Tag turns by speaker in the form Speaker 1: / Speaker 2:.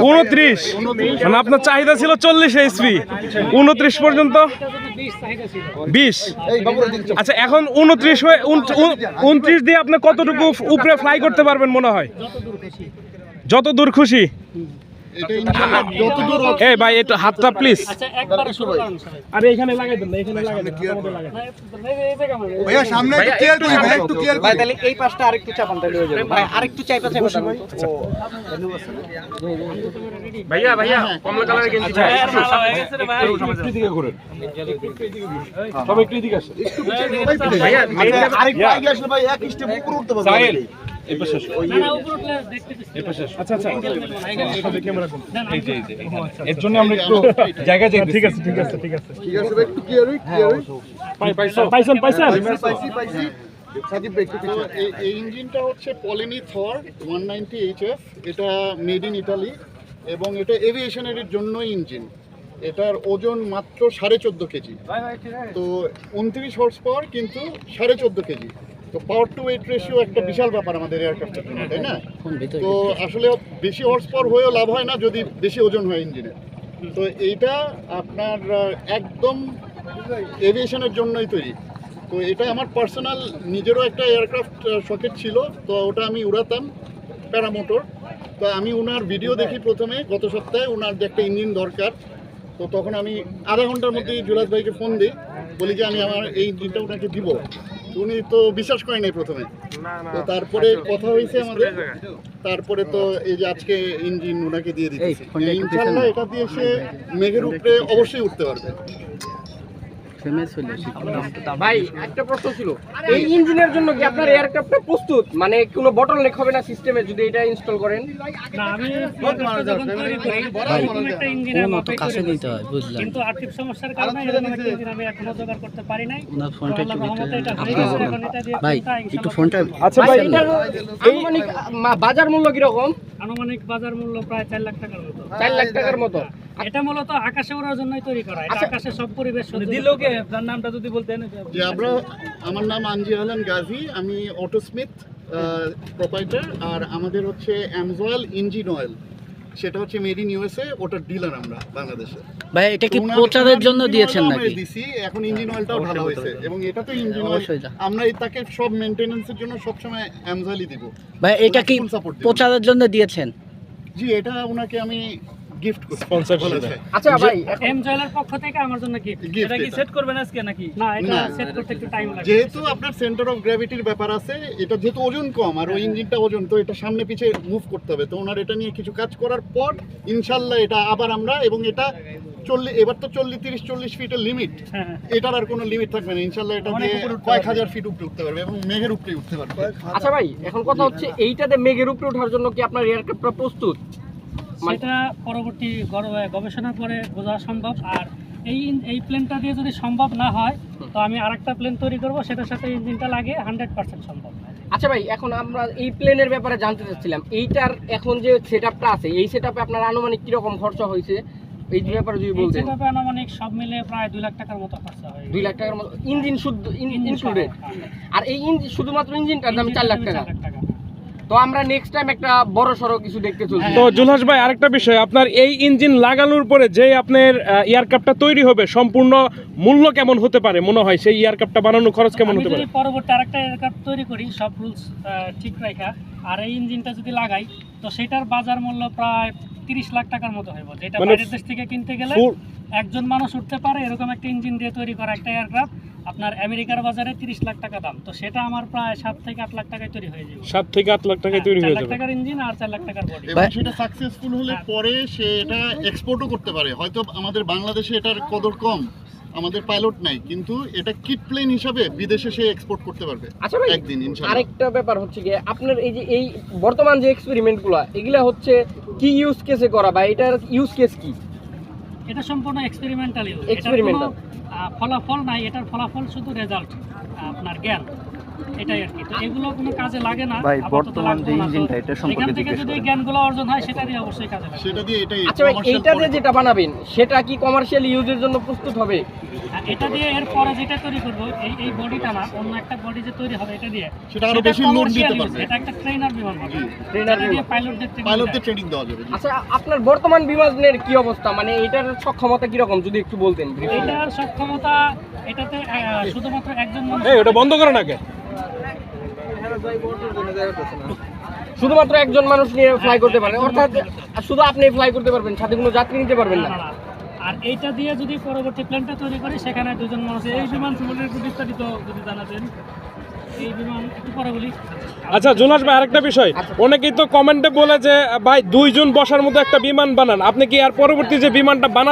Speaker 1: উনত্রিশ।
Speaker 2: মানে আপনার চাহিদা ছিল চল্লিশ এইচপি উনত্রিশ পর্যন্ত?
Speaker 1: বিশ।
Speaker 2: আচ্ছা এখন উনত্রিশ হয়ে উন- উন- উনত্রিশ দিয়ে আপনি কতটুকু উপরে ফ্লাই করতে পারবেন মনে হয়? যত দূর খুশি? এই ভাই একটু হাতটা প্লিজ
Speaker 1: আচ্ছা সবাই
Speaker 2: আরে এখানে লাগাই দেন এখানে লাগাই দেন হাতের মধ্যে লাগাই দেন।
Speaker 3: ভাইয়া সামনে একটু ক্লিয়ার করি ভাই একটু ক্লিয়ার
Speaker 4: ভাই তাহলে এই পাশটা আরেকটু চাপান তাহলে হয়ে যাবে। ভাই আরেকটু চাইপা চাইপা চাপান
Speaker 2: ভাইয়া ভাইয়া কমলা কালারের গেঞ্জি চাই একটু এদিকে ঘুরেন। সবাই একটু এদিকে আসেন। ভাইয়া
Speaker 3: আচ্ছা, আরেকটু আগে আসলে ভাই এক স্টেপ উপরে উঠতে পারব
Speaker 2: আচ্ছা আচ্ছা সাথে ক্যামেরা কোন এই যে এই যে এর জন্য আমরা একটু জায়গা চাই ঠিক আছে ঠিক আছে ঠিক আছে।
Speaker 3: ঠিক আছে একটু ক্লিয়ার হই ক্লিয়ার হই।
Speaker 2: পাইছেন পাইছেন? পাইছেন
Speaker 3: পাইছি পাইছি। সাকিব ভাই একটু এই- এই ইঞ্জিনটা হচ্ছে Polini Thor one ninety HF এটা মেড ইন ইটালি এবং এটা এভিয়েশনের জন্যই ইঞ্জিন। এটার ওজন মাত্র সাড়ে চোদ্দ কেজি। তো উনত্রিশ হর্স পাওয়ার কিন্তু সাড়ে চোদ্দ কেজি। তো পাওয়ার টু ওয়েট রেশিও একটা বিশাল ব্যাপার আমাদের এয়ারক্রাফটের জন্য তাই না? তো আসলে বেশি হর্স পাওয়ার হয়েও লাভ হয় না যদি বেশি ওজন হয় ইঞ্জিনের তো এইটা আপনার একদম এভিয়েশনের জন্যই তৈরি। তো এটা আমার পার্সোনাল নিজেরও একটা এয়ারক্রাফট শকেট ছিল তো ওটা আমি উড়াতাম প্যারামোটর তো আমি ওনার ভিডিও দেখি প্রথমে গত সপ্তাহে ওনার যে একটা ইঞ্জিন দরকার তো তখন আমি আধা ঘণ্টার মধ্যে জুলাস ভাইকে ফোন দিই বলি যে আমি আমার এই ইঞ্জিনটা ওনাকে দিব। উনি তো বিশ্বাস করেন নাই প্রথমে। তো তারপরে কথা হয়েছে আমাদের। তারপরে তো এই যে আজকে ইঞ্জিন ওনাকে দিয়ে দিচ্ছে ইনশাল্লাহ এটা দিয়ে সে মেঘের উপরে অবশ্যই উঠতে পারবে।
Speaker 4: ভাই একটা প্রশ্ন ছিল। এই ইঞ্জিনের জন্য কি আপনার এয়ারক্রাফটটা প্রস্তুত? মানে কোনো বটল নেক হবে না সিস্টেমে যদি এটা ইনস্টল করেন?
Speaker 1: না, আমি একটা কিন্তু আর্থিক সমস্যার কারণে ইঞ্জিন আমি এখনও জোগাড় করতে পারি নাই। এটা দিয়ে প্লেনটা ইনশাআল্লাহ
Speaker 2: আচ্ছা
Speaker 4: ভাই
Speaker 2: ভাই
Speaker 4: আনুমানিক বাজার মূল্য কীরকম?
Speaker 1: আনুমানিক বাজার মূল্য প্রায় চার লাখ টাকার মতো।
Speaker 4: চার লাখ টাকার মতো।
Speaker 1: এটা মূলত আকাশে ওড়ার জন্যই তৈরি করা এটা
Speaker 4: আচ্ছা।
Speaker 1: আকাশে সব পরিবেশ সহ্য
Speaker 2: দিল তার নামটা যদি বলতেন
Speaker 3: যে আমরা আমার নাম আনজি আহলান গাজী আমি অটো স্মিথ প্রোপাইটার আর আমাদের হচ্ছে অ্যামজয়েল ইঞ্জিন অয়েল সেটা হচ্ছে মেড ইন ইউএসএ ওটার ডিলার আমরা বাংলাদেশে
Speaker 5: ভাই এটা কি প্রচারের জন্য দিয়েছেন নাকি
Speaker 3: দিছি এখন ইঞ্জিন অয়েলটাও ভালো হয়েছে এবং এটা তো ইঞ্জিন অয়েল
Speaker 5: অবশ্যই যা।
Speaker 3: আমরা তাকে সব মেইনটেনেন্সের জন্য সবসময় অ্যামজয়েলই দিব
Speaker 5: ভাই এটা কি। প্রচারের জন্য দিয়েছেন
Speaker 3: জি এটা ওনাকে আমি গিফট করছি
Speaker 2: দেয়।
Speaker 4: আচ্ছা ভাই
Speaker 1: এম জয়েলের পক্ষ থেকে আমার জন্য গিফট এটা কি সেট করবেন আজকে নাকি? না এটা সেট করতে একটু টাইম লাগবে।
Speaker 3: যেহেতু আপনার সেন্টার অফ গ্র্যাভিটির ব্যাপার আছে এটা যেহেতু ওজন কম আর ওই ইঞ্জিনটা ওজন তো এটা সামনে পিছে মুভ করতে হবে। তো ওনার এটা নিয়ে কিছু কাজ করার পর ইনশাল্লাহ এটা আবার আমরা এবং এটা চল্লিশ এবার তো চল্লিশ তিরিশ চল্লিশ ফিটের লিমিট
Speaker 1: হ্যাঁ, হ্যাঁ।
Speaker 3: এটার আর কোনো লিমিট থাকবে না। ইনশাল্লাহ এটা দিয়ে কয়েক হাজার ফিট উপরে উঠতে পারবে এবং মেঘের উপরে উঠতে পারবে।
Speaker 4: আচ্ছা ভাই এখন কথা হচ্ছে এইটাতে মেঘের উপরে ওঠার জন্য কি আপনার এয়ারক্রাফটটা প্রস্তুত?
Speaker 1: সেটা পরবর্তী গবেষণার পরে বোঝা সম্ভব। আর এই এই প্লেনটা দিয়ে যদি সম্ভব না হয় তো আমি আরেকটা প্লেন তৈরি করব সেটার সাথে ইঞ্জিনটা লাগে হান্ড্রেড পার্সেন্ট সম্ভব।
Speaker 4: আচ্ছা ভাই এখন আমরা এই প্লেনের ব্যাপারে জানতে চাচ্ছিলাম। এইটার এখন যে সেটআপটা আছে এই সেটআপে আপনার আনুমানিক কীরকম খরচা হয়েছে? এই ব্যাপারে যদি
Speaker 1: এই
Speaker 4: বলতেন।
Speaker 1: সেটআপে আনুমানিক সব মিলে প্রায় দুই লাখ টাকার মতো খরচা হয়
Speaker 4: দুই লাখ টাকার মতো। ইঞ্জিন শুদ্ধ
Speaker 1: ইঞ্জিন
Speaker 4: ইনক্লুডেড আর এই ইঞ্জিন শুধুমাত্র ইঞ্জিনটার দাম চার লাখ টাকা। তো আমরা নেক্সট টাইম একটা বড় সড়ো কিছু দেখতে চলছি।
Speaker 2: তো জুলহাস ভাই আরেকটা বিষয় আপনার এই ইঞ্জিন লাগানোর পরে যে আপনার এয়ারক্রাফটটা তৈরি হবে সম্পূর্ণ মূল্য কেমন হতে পারে মনে হয়? সেই এয়ারক্রাফটটা বানানোর খরচ কেমন হতে পারে?
Speaker 1: পরবর্তী আরেকটা এয়ারক্রাফট তৈরি করি সব রুলস ঠিক রাখা আর এই ইঞ্জিনটা যদি লাগাই তো সেটার বাজার মূল্য প্রায় তিরিশ লাখ টাকার মতো হইব। যেটা
Speaker 2: মানে
Speaker 1: বাইরের দেশ থেকে কিনতে গেলে একজন মানুষ উঠতে পারে এরকম একটা ইঞ্জিন দিয়ে তৈরি করা একটা এয়ারক্রাফট আপনার আমেরিকার বাজারে তিরিশ লাখ টাকা দাম। তো সেটা আমার প্রায় সাত থেকে আট লাখ টাকায় তৈরি হয়ে যাবে।
Speaker 2: সাত থেকে আট লাখ টাকায় তৈরি
Speaker 1: চার
Speaker 2: হয়ে
Speaker 1: লাখ টাকার ইঞ্জিন আর চার লাখ টাকার বডি
Speaker 3: এবং সেটা সাকসেসফুল হলে
Speaker 1: হ্যাঁ।
Speaker 3: পরে সে এটা এক্সপোর্টও করতে পারে। হয়তো আমাদের বাংলাদেশে এটার কদর কম আমাদের পাইলট নাই কিন্তু এটা কিট প্লেন হিসাবে বিদেশে সে এক্সপোর্ট করতে পারবে।
Speaker 4: আচ্ছা ভাই
Speaker 3: একদিন ইনশাআল্লাহ
Speaker 4: আরেকটা ব্যাপার হচ্ছে গিয়ে আপনার এই যে এই বর্তমান যে এক্সপেরিমেন্টগুলো এগুলা হচ্ছে কি ইউজ কেসে করা বা এটার ইউজ কেস কি?
Speaker 1: এটা সম্পূর্ণ এক্সপেরিমেন্টাল
Speaker 4: Experimental।
Speaker 1: ফলাফল নাই এটার ফলাফল শুধু রেজাল্ট আপনার জ্ঞান এটাই আর কি। তো এগুলো কোনো কাজে লাগে না
Speaker 6: ভাই, বর্তমান
Speaker 1: লাগবেও
Speaker 6: যে ইঞ্জিনটা, এটা সম্পর্কে
Speaker 1: এখান থেকে যদি জ্ঞানগুলো অর্জন হয় সেটা দিয়ে অবশ্যই কাজে লাগবে।
Speaker 3: সেটা দিয়ে এটাই
Speaker 4: আচ্ছা ভাই এইটা দিয়ে যেটা বানাবেন সেটা কি কমার্শিয়াল ইউজের জন্য প্রস্তুত হবে?
Speaker 1: এটা দিয়ে এর পরে যেটা তৈরি করব এই এই বডিটা না অন্য একটা বডি যে তৈরি হবে এটা দিয়ে
Speaker 3: সেটা আরও বেশি load দিতে পারবে।
Speaker 1: এটা একটা ট্রেনার বিমান হবে।
Speaker 4: Trainer
Speaker 1: দিয়ে পাইলটদের ট্রেনিং
Speaker 3: পাইলটদের ট্রেনিং দেওয়া যাবে।
Speaker 4: আচ্ছা আপনার বর্তমান বিমানের কি অবস্থা? মানে এটার সক্ষমতা কীরকম যদি একটু বলতেন?
Speaker 1: এটার সক্ষমতা এটাতে শুধুমাত্র একজন মানুষ
Speaker 2: এই ওটা বন্ধ করে নাকি
Speaker 4: শুধুমাত্র একজন মানুষ নিয়ে ফ্লাই করতে পারে। অর্থাৎ শুধু আপনি ফ্লাই করতে পারবেন সাথে কোনো যাত্রী নিতে পারবেন
Speaker 1: না। আর এইটা দিয়ে যদি পরবর্তী প্ল্যানটা তৈরি করে সেখানে দুজন মানুষ এই বিমান একটু বিস্তারিত যদি জানাতেন।
Speaker 2: আচ্ছা জোনাস ভাই আরেকটা বিষয়। অনেকেই তো কমেন্টে বলে যে ভাই দুইজন বসার মতো একটা বিমান বানান। আপনি কি আর পরবর্তী যে বিমানটা বানাতে